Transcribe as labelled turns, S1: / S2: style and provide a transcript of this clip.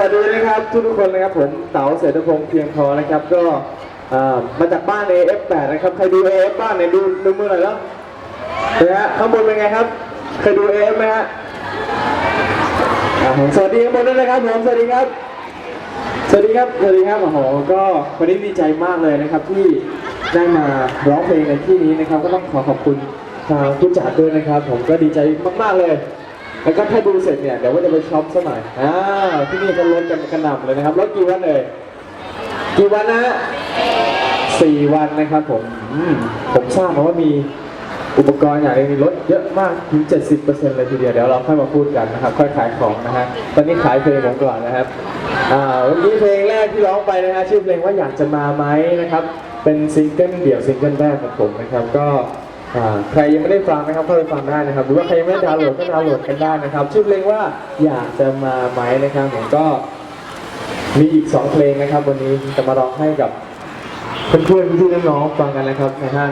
S1: วัสดีนะครับทุกทุกคนนะครับผมเต๋าเศรษฐพงษ์เพียงพอนะครับก็มาจากบ้าน AF8 นะครับใครดู AF บ้านไหนดูดูมือหน่อยแล้วนะฮะข้างบนเป็นไงครับเคยดู AF ไหมฮะสวัสดีข้างบนด้วยนะครับผมสวัสดีครับ สวัสดีครับสวัสดีครับโอ้โหก็วันนี้ดีใจมากเลยนะครับที่ได้มาร้องเพลงในที่นี้นะครับ ก็ต้องขอขอบคุณทางผู้จัดด้วยนะครับ ผมก็ดีใจมากๆเลย แล้วก็ถ้าดูเสร็จเนี่ยเดี๋ยวว่าจะไปช็อปซะหน่อยอ่าที่นี่ก็ลดกันกระหน่ำเลยนะครับลดกี่วันเลยกี่วันนะสี่วันนะครับผมอืมผมทราบมาว่ามีอุปกรณ์อย่างนึงมีลดเยอะมากถึง 70%เลยทีเดียวเดี๋ยวเราค่อยมาพูดกันนะครับ ค่อยขายของนะฮะตอนนี้ขายเพลงผมก่อนนะครับอ่าวันนี้เพลงแรกที่ร้องไปนะฮะชื่อเพลงว่าอยากจะมาไหมนะครับ เป็นซิงเกิลเดี่ยวซิงเกิลแรกของผมนะครับก็ อ่าใครยังไม่ได้ฟังนะครับก็ไปฟังได้นะครับ หรือว่าใครยังไม่ได้ดาวน์โหลดก็ดาวน์โหลดกันได้นะครับ ชื่อเพลงว่าอยากจะมาไหมนะครับผมก็มีอีกสองเพลงนะครับ วันนี้จะมาร้องให้กับเพื่อนๆพี่ๆน้องๆฟังกันนะครับนะฮะ